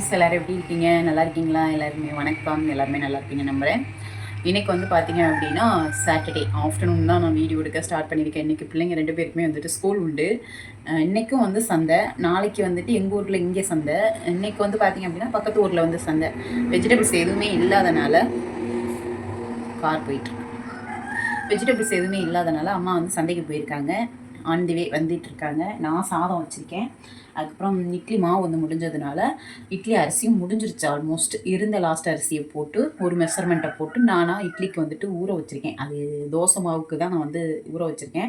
Friends எல்லோரும் எப்படி இருக்கீங்க? நல்லா இருக்கீங்களா? எல்லாருமே வணக்கம். எல்லாருமே நல்லா இருப்பீங்க நம்புகிறேன் இன்றைக்கி வந்து பார்த்தீங்க அப்படின்னா சாட்டர்டே ஆஃப்டர்நூன் தான் நான் வீடியோ எடுக்க ஸ்டார்ட் பண்ணியிருக்கேன். இன்றைக்கி பிள்ளைங்க ரெண்டு பேருக்குமே வந்துட்டு ஸ்கூல் உண்டு. இன்றைக்கும் வந்து சந்தை. நாளைக்கு வந்துட்டு எங்கள் ஊரில் இங்கே சந்தை. இன்றைக்கி வந்து பார்த்தீங்க அப்படின்னா பக்கத்து ஊரில் வந்து சந்தை. வெஜிடபிள்ஸ் எதுவுமே இல்லாதனால கார் போயிட்டு வெஜிடபிள்ஸ் எதுவுமே இல்லாதனால அம்மா வந்து சந்தைக்கு போயிருக்காங்க. ஆன் தி வே வந்துட்டுருக்காங்க. நான் சாதம் வச்சுருக்கேன். அதுக்கப்புறம் இட்லி மாவு வந்து முடிஞ்சதுனால இட்லி அரிசியும் முடிஞ்சிருச்சு ஆல்மோஸ்ட் இருந்த லாஸ்ட் அரிசியை போட்டு ஒரு மெஷர்மெண்ட்டை போட்டு நானாக இட்லிக்கு வந்துட்டு ஊற வச்சுருக்கேன். அது தோசை மாவுக்கு தான் நான் வந்து ஊற வச்சுருக்கேன்.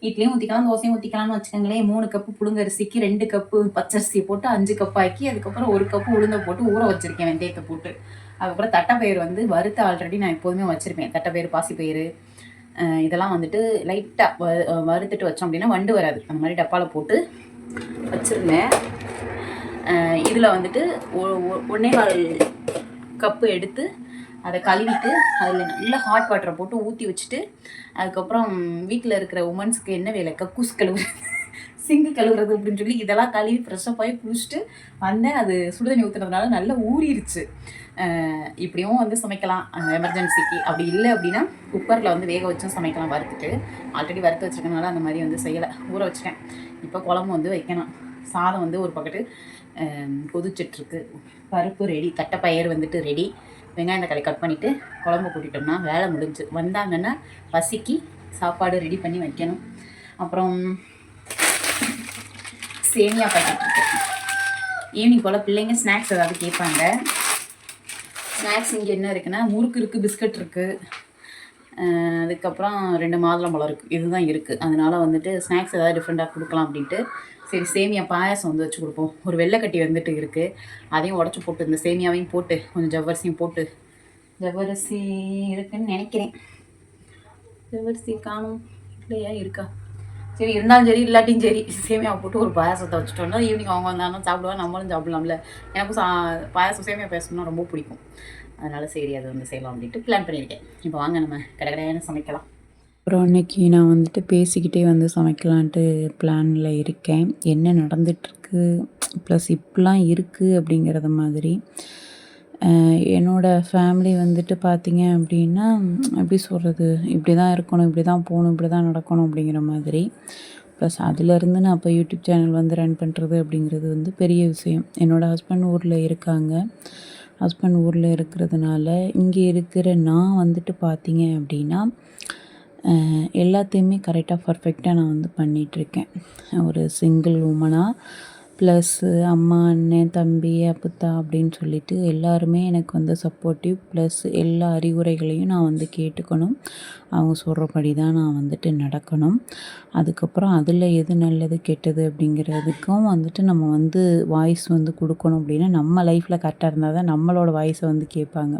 இட்லியும் ஊற்றிக்கலாம் தோசையும் ஊற்றிக்கலாம்னு வச்சுக்கோங்களேன். மூணு கப்பு புழுங்கரிசிக்கு ரெண்டு கப்பு பச்சரிசியை போட்டு அஞ்சு கப் ஆக்கி அதுக்கப்புறம் ஒரு கப்பு உளுந்தை போட்டு ஊற வச்சுருக்கேன் வெந்தயத்தை போட்டு. அதுக்கப்புறம் தட்டைப்பயிறு வந்து வறுத்து ஆல்ரெடி நான் எப்போதுமே வச்சுருப்பேன். தட்டைப்பயிறு பாசிப்பயிறு அஹ் இதெல்லாம் வந்துட்டு லைட்டாக வ வறுத்துட்டு வச்சோம் அப்படின்னா வண்டு வராது. அந்த மாதிரி டப்பாவில் போட்டு வச்சுருந்தேன். இதில் வந்துட்டு ஒ- கால் கப்பு எடுத்து அதை கழுவிட்டு அதில் நல்லா ஹாட் வாட்டரை போட்டு ஊற்றி வச்சுட்டு அதுக்கப்புறம் வீட்டில் இருக்கிற உமன்ஸுக்கு என்ன வேலை? கக்கூஸ் கழுவுறது. சிங்கு கழுவுறது அப்படின்னு சொல்லி இதெல்லாம் கழுவி ஃப்ரெஷ்ஷப் ஆகி குளிச்சுட்டு வந்தேன். அது சுடுதண்ணி ஊற்றுனதுனால நல்லா ஊறிடுச்சு இப்படியும் வந்து சமைக்கலாம். எமர்ஜென்சிக்கு அப்படி இல்லை அப்படின்னா குக்கரில் வந்து வேக வச்சும் சமைக்கலாம் வறுத்துட்டு. ஆல்ரெடி வறுத்து வச்சிருக்கனால அந்த மாதிரி வந்து செய்யலை. ஊற வச்சுட்டேன். இப்போ குழம்பு வந்து வைக்கணும். சாதம் வந்து ஒரு பக்கத்து கொதிச்சிட்ருக்கு. பருப்பு ரெடி தட்டைப்பயிறு வந்துட்டு ரெடி வெங்காயம் தக்காளி கட் பண்ணிவிட்டு குழம்பு கூட்டிட்டோம்னா வேலை முடிஞ்சு. வந்தாங்கன்னா பசிக்கு சாப்பாடு ரெடி பண்ணி வைக்கணும். அப்புறம் சேமியா பாக்கெட் ஈவினிங் போல் பிள்ளைங்க ஸ்நாக்ஸ் ஏதாவது கேட்பாங்க. ஸ்நாக்ஸ் இங்கே என்ன இருக்குன்னா முறுக்கு இருக்குது பிஸ்கட் இருக்குது அதுக்கப்புறம் ரெண்டு மாதுளம்பழம் இருக்குது இதுதான் இருக்குது அதனால் வந்துட்டு ஸ்நாக்ஸ் ஏதாவது டிஃப்ரெண்ட்டாக கொடுக்கலாம் அப்படின்ட்டு சரி சேமியா பாயாசம் வந்து வச்சு கொடுப்போம். ஒரு வெள்ளைக்கட்டி வந்துட்டு இருக்குது அதையும் உடச்சி போட்டு இந்த சேமியாவையும் போட்டு கொஞ்சம் ஜவ்வரிசியும் போட்டு. ஜவ்வரிசி இருக்குன்னு நினைக்கிறேன். ஜவ்வரிசி காணும். இல்லையா இருக்கா? சரி இருந்தாலும் சரி இல்லாட்டியும் சரி. சேமியா போட்டு ஒரு பாயாசத்தை வச்சுட்டோம்னா ஈவினிங் அவங்க வந்தாலும் சாப்பிடுவா நம்மளும் சாப்பிடலாம்ல. எனக்கும் சா பாயாசம் சேமியா பாயாசம்னா ரொம்ப பிடிக்கும். அதனால் சரி அது வந்து செய்யலாம் அப்படின்ட்டு பிளான் பண்ணியிருக்கேன். இப்போ வாங்க நம்ம கடை சமைக்கலாம். அப்புறம் அன்னைக்கு நான் வந்துட்டு பேசிக்கிட்டே வந்து சமைக்கலான்ட்டு பிளானில் இருக்கேன். என்ன நடந்துகிட்ருக்கு ப்ளஸ் இப்படிலாம் இருக்குது அப்படிங்கிறத மாதிரி. என்னோடய ஃபேமிலி வந்துட்டு பார்த்தீங்க அப்படின்னா எப்படி சொல்கிறது இப்படி தான் இருக்கணும் இப்படி தான் போகணும் இப்படி தான் நடக்கணும் அப்படிங்கிற மாதிரி. ப்ளஸ் அதுலேருந்து நான் இப்போ யூடியூப் சேனல் வந்து ரன் பண்ணுறது அப்படிங்கிறது வந்து பெரிய விஷயம். என்னோடய ஹஸ்பண்ட் ஊரில் இருக்காங்க. ஹஸ்பண்ட் ஊரில் இருக்கிறதுனால இங்கே இருக்கிற நான் வந்துட்டு பார்த்தீங்க அப்படின்னா எல்லாத்தையுமே கரெக்டாக பர்ஃபெக்டாக நான் வந்து பண்ணிகிட்ருக்கேன் ஒரு சிங்கிள் உமனாக ப்ளஸ்ஸு அம்மா அண்ணன் தம்பி அப்புத்தா அப்படின்னு சொல்லிட்டு எல்லாருமே எனக்கு வந்து சப்போர்ட்டிவ் ப்ளஸ் எல்லா அறிவுரைகளையும் நான் வந்து கேட்டுக்கணும். அவங்க சொல்கிறபடி தான் நான் வந்துட்டு நடக்கணும். அதுக்கப்புறம் அதில் எது நல்லது கெட்டது அப்படிங்கிறதுக்கும் வந்துட்டு நம்ம வந்து வாய்ஸ் வந்து கொடுக்கணும் அப்படின்னா நம்ம லைஃப்பில் கரெக்டாக இருந்தால் தான் நம்மளோட வாய்ஸை வந்து கேட்பாங்க.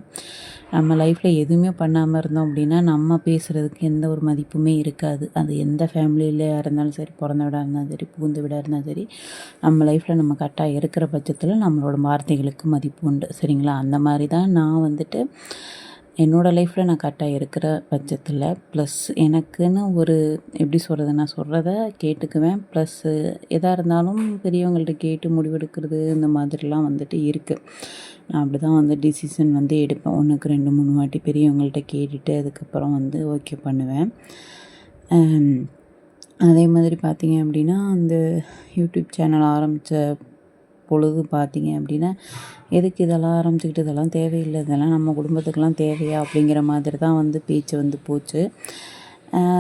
நம்ம லைஃப்பில் எதுவுமே பண்ணாமல் இருந்தோம் அப்படின்னா நம்ம பேசுகிறதுக்கு எந்த ஒரு மதிப்புமே இருக்காது. அது எந்த ஃபேமிலியில் இருந்தாலும் சரி பிறந்த வீடாக இருந்தாலும் சரி புகுந்த வீடாக இருந்தாலும் சரி நம்ம லைஃப்பில் நம்ம கரெக்டாக இருக்கிற பட்சத்தில் நம்மளோட வார்த்தைகளுக்கு மதிப்பு உண்டு. சரிங்களா? அந்த மாதிரி தான் நான் வந்துட்டு என்னோடய லைஃப்பில் நான் கரெக்டாக இருக்கிற பட்சத்தில் ப்ளஸ் எனக்குன்னு ஒரு எப்படி சொல்கிறது நான் சொல்கிறத கேட்டுக்குவேன். ப்ளஸ்ஸு எதாக இருந்தாலும் பெரியவங்கள்ட்ட கேட்டு முடிவெடுக்கிறது இந்த மாதிரிலாம் வந்துட்டு இருக்குது நான் அப்படி தான் வந்து டிசிஷன் வந்து எடுப்பேன். ஒன்றுக்கு ரெண்டு மூணு வாட்டி பெரியவங்கள்ட்ட கேட்டுட்டு அதுக்கப்புறம் வந்து ஓகே பண்ணுவேன். அதே மாதிரி பார்த்தீங்க அப்படின்னா அந்த யூடியூப் சேனல் ஆரம்பித்த பொழுது பார்த்தீங்க அப்படின்னா எதுக்கு இதெல்லாம் ஆரம்பிச்சுக்கிட்டு இதெல்லாம் தேவையில்லை இதெல்லாம் நம்ம குடும்பத்துக்கெல்லாம் தேவையா அப்படிங்கிற மாதிரி தான் வந்து பேச்சு வந்து போச்சு.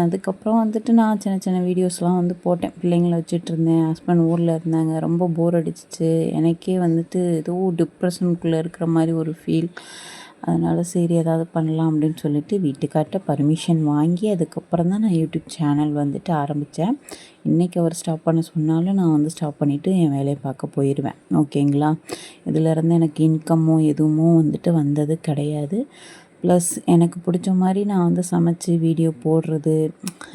அதுக்கப்புறம் வந்துட்டு நான் சின்ன சின்ன வீடியோஸ்லாம் வந்து போட்டேன். பிள்ளைங்கள வச்சுட்டு இருந்தேன். ஹஸ்பண்ட் ஊரில் இருந்தாங்க. ரொம்ப போர் அடிச்சிச்சு. எனக்கே வந்துட்டு ஏதோ டிப்ரெஷனுக்குள்ளே இருக்கிற மாதிரி ஒரு ஃபீல் அதனால் சரி ஏதாவது பண்ணலாம் அப்படின்னு சொல்லிட்டு வீட்டுக்கார்ட்ட பர்மிஷன் வாங்கி அதுக்கப்புறம் தான் நான் யூடியூப் சேனல் வந்துட்டு ஆரம்பித்தேன் இன்றைக்கி அவர் ஸ்டாப் பண்ண சொன்னாலும் நான் வந்து ஸ்டாப் பண்ணிவிட்டு என் வேலையை பார்க்க போயிடுவேன் ஓகேங்களா இதிலேருந்து எனக்கு இன்கம்மோ எதுவுமோ வந்துட்டு வந்தது கிடையாது. ப்ளஸ் எனக்கு பிடிச்ச மாதிரி நான் வந்து சமைச்சு வீடியோ போடுறது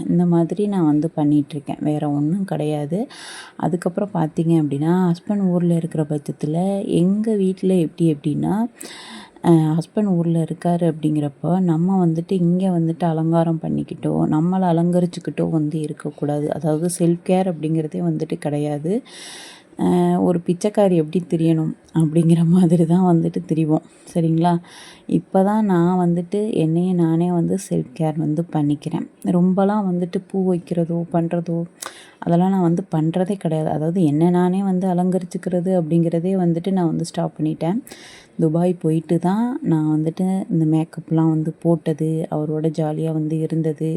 இந்த மாதிரி நான் வந்து பண்ணிகிட்ருக்கேன் வேறு ஒன்றும் கிடையாது. அதுக்கப்புறம் பார்த்தீங்க அப்படின்னா ஹஸ்பண்ட் ஊரில் இருக்கிற பட்சத்தில் எங்கள் வீட்டில் எப்படி எப்படின்னா ஹஸ்பண்ட் ஊரில் இருக்கார் அப்படிங்கிறப்ப நம்ம வந்துட்டு இங்கே வந்துட்டு அலங்காரம் பண்ணிக்கிட்டோ நம்மளை அலங்கரிச்சுக்கிட்டோ வந்து இருக்கக்கூடாது. அதாவது செல்ஃப் கேர் அப்படிங்கிறதே வந்துட்டு கிடையாது. ஒரு பிச்சைக்காரி எப்படி திரியணும் அப்படிங்கிற மாதிரி தான் வந்துட்டு திரிவோம் சரிங்களா? இப்போ தான் நான் வந்துட்டு என்னையே நானே வந்து செல்ஃப் கேர் வந்து பண்ணிக்கிறேன். ரொம்பலாம் வந்துட்டு பூ வைக்கிறதோ பண்ணுறதோ அதெல்லாம் நான் வந்து பண்ணுறதே கிடையாது. அதாவது என்ன நானே வந்து அலங்கரிச்சுக்கிறது அப்படிங்கிறதே வந்துட்டு நான் வந்து ஸ்டாப் பண்ணிட்டேன். துபாய் போயிட்டு தான் நான் வந்துட்டு இந்த மேக்கப்லாம் வந்து போட்டது அவரோட ஜாலியாக வந்து இருந்தது.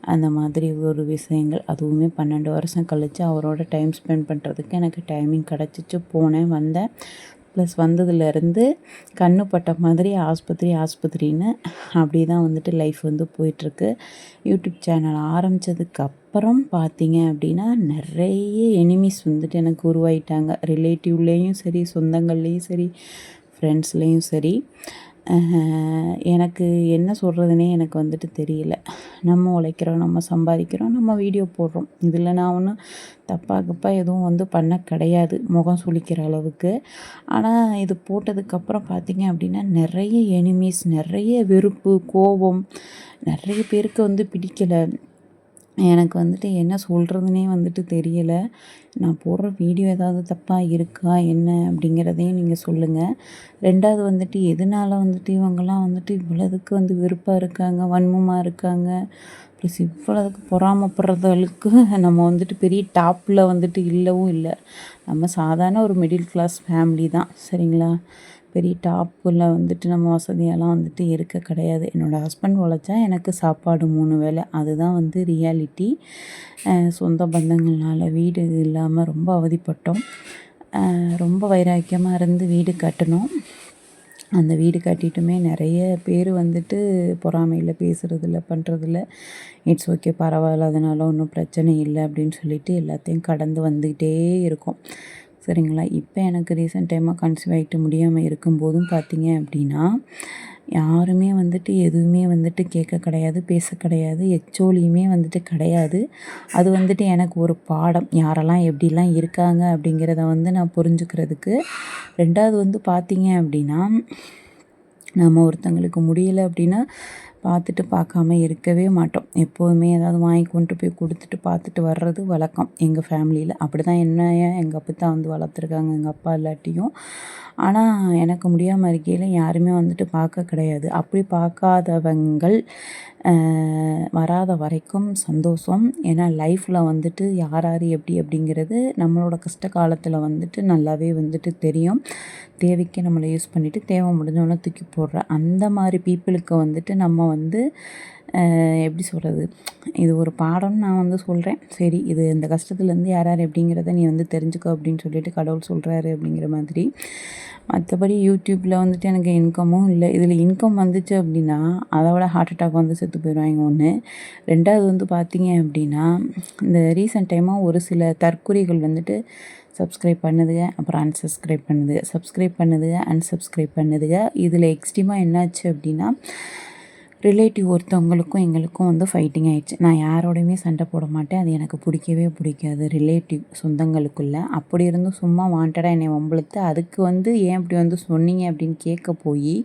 அந்த மாதிரி ஒரு விஷயங்கள் அதுவுமே பன்னெண்டு வருஷம் கழித்து அவரோட டைம் ஸ்பெண்ட் பண்ணுறதுக்கு எனக்கு டைமிங் கிடச்சிச்சு. போனேன் வந்தேன். ப்ளஸ் வந்ததுலேருந்து கண்ணு பட்ட மாதிரி ஆஸ்பத்திரி ஆஸ்பத்திரின்னு அப்படி தான் வந்துட்டு லைஃப் வந்து போயிட்டுருக்கு. யூடியூப் சேனல் ஆரம்பித்ததுக்கு அப்புறம் பார்த்தீங்க அப்படின்னா நிறைய எனிமீஸ் வந்துட்டு எனக்கு உருவாயிட்டாங்க. ரிலேட்டிவ்லேயும் சரி சொந்தங்கள்லேயும் சரி ஃப்ரெண்ட்ஸ்லேயும் சரி. எனக்கு என்ன சொல்கிறதுனே எனக்கு வந்துட்டு தெரியல. நம்ம உழைக்கிறோம் நம்ம சம்பாதிக்கிறோம் நம்ம வீடியோ போடுறோம். இதில் நான் ஒன்றும் தப்பாக கப்பாக எதுவும் வந்து பண்ண கிடையாது முகம் சுளிக்கிற அளவுக்கு. ஆனால் இது போட்டதுக்கப்புறம் பார்த்திங்க அப்படின்னா நிறைய எனிமீஸ் நிறைய வெறுப்பு கோபம் நிறைய பேருக்கு வந்து பிடிக்கலை. எனக்கு வந்துட்டு என்ன சொல்கிறதுனே வந்துட்டு தெரியலை. நான் போடுற வீடியோ ஏதாவது தப்பாக இருக்கா என்ன அப்படிங்கிறதையும் நீங்கள் சொல்லுங்கள் ரெண்டாவது வந்துட்டு எதனால வந்துட்டு இவங்கெல்லாம் வந்துட்டு இவ்வளோதுக்கு வந்து வெறுப்பாக இருக்காங்க வன்மமாக இருக்காங்க? ப்ளஸ் இவ்வளோதுக்கு பொறாமப்படுறதுக்கு நம்ம வந்துட்டு பெரிய டாப்பில் வந்துட்டு இல்லவும் இல்லை. நம்ம சாதாரண ஒரு மிடில் கிளாஸ் ஃபேமிலி தான். சரிங்களா? பெரிய டாப்பில் வந்துட்டு நம்ம வசதியெல்லாம் வந்துட்டு இருக்க கிடையாது. என்னோடய ஹஸ்பண்ட் உழைச்சா எனக்கு சாப்பாடு மூணு வேளை. அதுதான் வந்து ரியாலிட்டி சொந்த பந்தங்கள்னால வீடு இல்லாமல் ரொம்ப அவதிப்பட்டோம். ரொம்ப வைராக்கியமாக இருந்து வீடு கட்டினோம். அந்த வீடு கட்டிட்டுமே நிறைய பேர் வந்துட்டு பொறாமையில் பேசுகிறதில்ல பண்ணுறதில்ல இட்ஸ் ஓகே பரவாயில்ல அதனால் ஒன்றும் பிரச்சனை இல்லை அப்படின்னு சொல்லிட்டு எல்லாத்தையும் கடந்து வந்துக்கிட்டே இருக்கும். சரிங்களா? இப்போ எனக்கு ரீசெண்ட் டைமாக கன்சீவ் ஆகிட்டு முடியாமல் இருக்கும்போதும் பார்த்தீங்க அப்படின்னா யாருமே வந்துட்டு எதுவுமே வந்துட்டு கேட்க கிடையாது பேச கிடையாது எச்சோலியுமே வந்துட்டு கிடையாது. அது வந்துட்டு எனக்கு ஒரு பாடம். யாரெல்லாம் எப்படிலாம் இருக்காங்க அப்படிங்கிறத வந்து நான் புரிஞ்சுக்கிறதுக்கு. ரெண்டாவது வந்து பார்த்தீங்க அப்படின்னா நம்ம ஒருத்தங்களுக்கு முடியலை அப்படின்னா பார்த்துட்டு பார்க்காம இருக்கவே மாட்டோம். எப்போதுமே ஏதாவது வாங்கி கொண்டு போய் கொடுத்துட்டு பார்த்துட்டு வர்றது வழக்கம். எங்கள் ஃபேமிலியில் அப்படி தான் என்ன எங்கள் அப்பா தான் வந்து வளர்த்துருக்காங்க. எங்கள் அப்பா இல்லாட்டியும். ஆனால் எனக்கு முடியாமல் இருக்கையில் யாருமே வந்துட்டு பார்க்க கிடையாது. அப்படி பார்க்காதவங்கள் வராத வரைக்கும் சந்தோஷம். ஏன்னா லைஃப்பில் வந்துட்டு யார் யார் எப்படி அப்படிங்கிறது நம்மளோட கஷ்ட காலத்தில் வந்துட்டு நல்லாவே வந்துட்டு தெரியும். தேவைக்கு நம்மளை யூஸ் பண்ணிவிட்டு தேவை முடிஞ்சவொன்னே தூக்கி போடுற அந்த மாதிரி பீப்புளுக்கு வந்துட்டு நம்ம வந்து எப்படி சொல்கிறது இது ஒரு பாடம்னு நான் வந்து சொல்கிறேன் சரி இது இந்த கஷ்டத்துலேருந்து யார் யார் எப்படிங்கிறத நீ வந்து தெரிஞ்சுக்கோ அப்படின்னு சொல்லிட்டு கடவுள் சொல்கிறாரு அப்படிங்கிற மாதிரி. மற்றபடி யூடியூப்பில் வந்துட்டு எனக்கு இன்கமும் இல்லை. இதில் இன்கம் வந்துச்சு அப்படின்னா அதை விட ஹார்ட் அட்டாக் வந்து செத்து போயிடுவாங்க ஒன்று ரெண்டாவது வந்து பார்த்தீங்க அப்படின்னா இந்த ரீசெண்ட் டைமாக ஒரு சில தற்கொலைகள் வந்துட்டு சப்ஸ்கிரைப் பண்ணுதுங்க. அப்புறம் அன்சப்ஸ்கிரைப் பண்ணுதுங்க சப்ஸ்கிரைப் பண்ணுதுங்க அன்சப்ஸ்கிரைப் பண்ணுதுங்க. இதில் எக்ஸ்ட்ரீமாக என்னாச்சு அப்படின்னா ரிலேட்டிவ் ஒருத்தவங்களுக்கும் எங்களுக்கும் வந்து ஃபைட்டிங் ஆயிடுச்சு. நான் யாரோடையுமே சண்டை போட மாட்டேன். அது எனக்கு பிடிக்கவே பிடிக்காது. ரிலேட்டிவ் சொந்தங்களுக்குள்ள. அப்படி இருந்தும் சும்மா வாண்டடாக என்னை வம்பளுத்து அதுக்கு வந்து ஏன் இப்படி வந்து சொன்னீங்க அப்படின்னு கேட்க போய்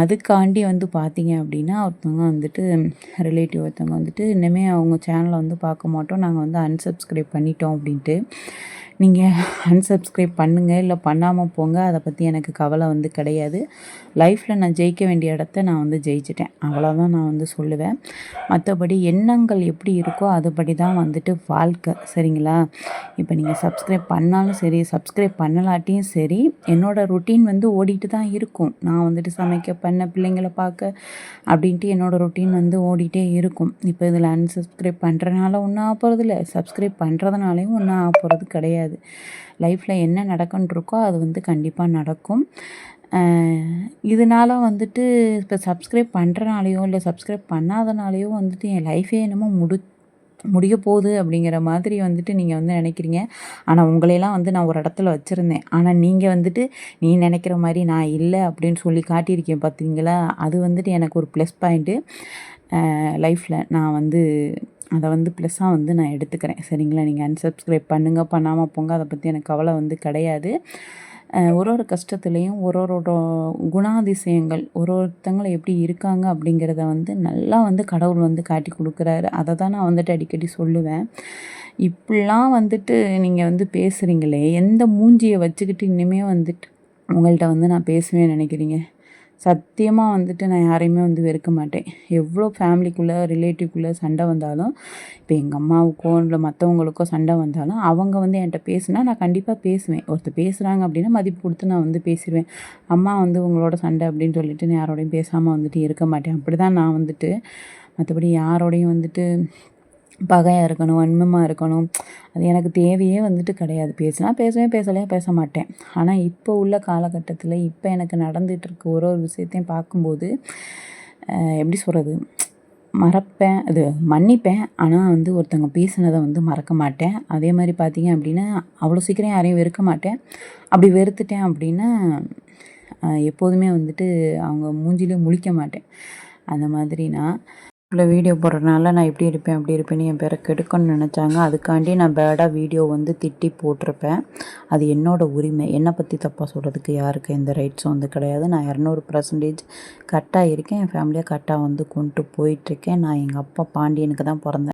அதுக்காண்டி வந்து பார்த்தீங்க அப்படின்னா ஒருத்தவங்க வந்துட்டு ரிலேட்டிவ் ஒருத்தவங்க வந்துட்டு இன்னுமே அவங்க சேனலை வந்து பார்க்க மாட்டோம். நாங்கள் வந்து அன்சப்ஸ்கிரைப் பண்ணிட்டோம் அப்படின்ட்டு. நீங்கள் அன்சப்ஸ்கிரைப் பண்ணுங்கள் இல்லை பண்ணாமல் போங்க. அதை பற்றி எனக்கு கவலை வந்து கிடையாது. லைஃப்பில் நான் ஜெயிக்க வேண்டிய இடத்த நான் வந்து ஜெயிச்சிட்டேன். அவ்வளோதான் நான் வந்து சொல்லுவேன். மற்றபடி எண்ணங்கள் எப்படி இருக்கோ அதுபடி தான் வந்துட்டு வாழ்க்கை. சரிங்களா? இப்போ நீங்கள் சப்ஸ்கிரைப் பண்ணாலும் சரி சப்ஸ்கிரைப் பண்ணலாட்டியும் சரி என்னோடய ரொட்டீன் வந்து ஓடிட்டு தான் இருக்கும். நான் வந்துட்டு சமைக்க பண்ண பிள்ளைங்களை பார்க்க அப்படின்ட்டு என்னோடய ருட்டீன் வந்து ஓடிட்டே இருக்கும். இப்போ இதில் அன்சப்ஸ்கிரைப் பண்ணுறதுனால ஒன்றும் ஆக போகிறதில்ல சப்ஸ்கிரைப் பண்ணுறதுனாலையும் ஒன்றும் ஆக போகிறது கிடையாது. லைஃப்பில் என்ன நடக்குன்னு இருக்கோ அது வந்து கண்டிப்பாக நடக்கும். இதனால் இதனால வந்துட்டு இப்போ சப்ஸ்கிரைப் பண்ணுறனாலையோ இல்லை சப்ஸ்கிரைப் பண்ணாதனாலையோ வந்துட்டு என் லைஃபே என்னமோ முடி முடிய போகுது அப்படிங்கிற மாதிரி வந்துட்டு நீங்கள் வந்து நினைக்கிறீங்க. ஆனால் உங்களையெல்லாம் வந்து நான் ஒரு இடத்துல வச்சுருந்தேன். ஆனால் நீங்கள் வந்துட்டு நீ நினைக்கிற மாதிரி நான் இல்லை அப்படின்னு சொல்லி காட்டியிருக்கேன் பார்த்தீங்களா அது வந்துட்டு எனக்கு ஒரு ப்ளஸ் பாயிண்ட்டு லைஃப்பில் நான் வந்து அதை வந்து ப்ளஸ்ஸாக வந்து நான் எடுத்துக்கிறேன். சரிங்களா? நீங்கள் அன்சப்ஸ்கிரைப் பண்ணுங்கள் பண்ணாமல் போங்க. அதை பற்றி எனக்கு கவலை வந்து கிடையாது. ஒரு ஒரு கஷ்டத்துலேயும் ஒரு ஒரு குணாதிசயங்கள் ஒரு ஒருத்தங்களை எப்படி இருக்காங்க அப்படிங்கிறத வந்து நல்லா வந்து கடவுள் வந்து காட்டி கொடுக்குறாரு. அதை தான் நான் வந்துட்டு அடிக்கடி சொல்லுவேன். இப்படிலாம் வந்துட்டு நீங்கள் வந்து பேசுகிறீங்களே எந்த மூஞ்சியை வச்சுக்கிட்டு இன்னுமே வந்துட்டு உங்கள்கிட்ட வந்து நான் பேசுவேன்னு நினைக்கிறீங்க? சத்தியமாக வந்துட்டு நான் யாரையுமே வந்து வெறுக்க மாட்டேன். எவ்வளோ ஃபேமிலிக்குள்ளே ரிலேட்டிவ்குள்ளே சண்டை வந்தாலும் இப்போ எங்கள் அம்மாவுக்கோ இல்லை மற்றவங்களுக்கோ சண்டை வந்தாலும் அவங்க வந்து என்கிட்ட பேசுனா நான் கண்டிப்பாக பேசுவேன். ஒருத்தர் பேசுகிறாங்க அப்படின்னா மதிப்பு கொடுத்து நான் வந்து பேசிடுவேன். அம்மா வந்து உங்களோட சண்டை அப்படின்னு சொல்லிட்டு நான் யாரோடையும் பேசாமல் வந்துட்டு இருக்க மாட்டேன். அப்படி தான் நான் வந்துட்டு மற்றபடி யாரோடையும் வந்துட்டு பகையாக இருக்கணும் வன்மமாக இருக்கணும். அது எனக்கு தேவையே வந்துட்டு கிடையாது. பேசினா பேசவே பேசலையே பேச மாட்டேன். ஆனால் இப்போ உள்ள காலகட்டத்தில் இப்போ எனக்கு நடந்துகிட்ருக்க ஒரு ஒரு விஷயத்தையும் பார்க்கும்போது எப்படி சொல்கிறது மறப்பேன் அது மன்னிப்பேன். ஆனால் வந்து ஒருத்தவங்க பேசுனதை வந்து மறக்க மாட்டேன். அதே மாதிரி பார்த்தீங்க அப்படின்னா அவ்வளோ சீக்கிரம் யாரையும் வெறுக்க மாட்டேன். அப்படி வெறுத்துட்டேன் அப்படின்னா எப்போதுமே வந்துட்டு அவங்க மூஞ்சிலே முழிக்க மாட்டேன். அந்த மாதிரி நான் இவ்வளோ வீடியோ போடுறதுனால நான் இப்படி இருப்பேன் அப்படி இருப்பேன்னு என் பேரை கெடுக்கணும்னு நினச்சாங்க. அதுக்காண்டி நான் பேடாக வீடியோ வந்து திட்டி போட்டிருப்பேன். அது என்னோடய உரிமை. என்னை பற்றி தப்பாக சொல்கிறதுக்கு யாருக்கு எந்த ரைட்ஸும் வந்து கிடையாது. நான் இரநூறு பர்சன்டேஜ் கரெக்டாக இருக்கேன். என் ஃபேமிலியை கரெக்டாக வந்து கொண்டு போயிட்டுருக்கேன் நான் எங்கள் அப்பா பாண்டியனுக்கு தான் பிறந்தேன்.